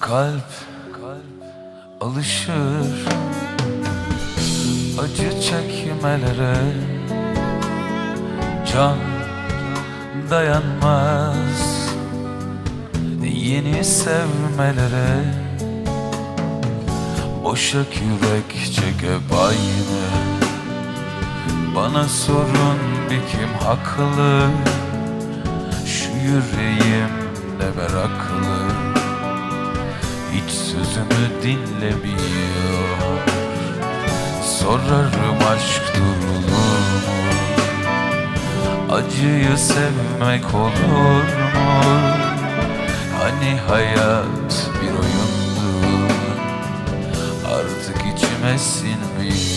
Kalp alışır acı çekmelere. Can dayanmaz yeni sevmelere. Boşa yürek çekip aynı. Bana sorun bir kim haklı? Şu yüreğim sözümü dinlemiyor. Sorarım aşk durulur mu Acıyı sevmek olur mu? Hani hayat bir oyundu Artık içime sinmiyor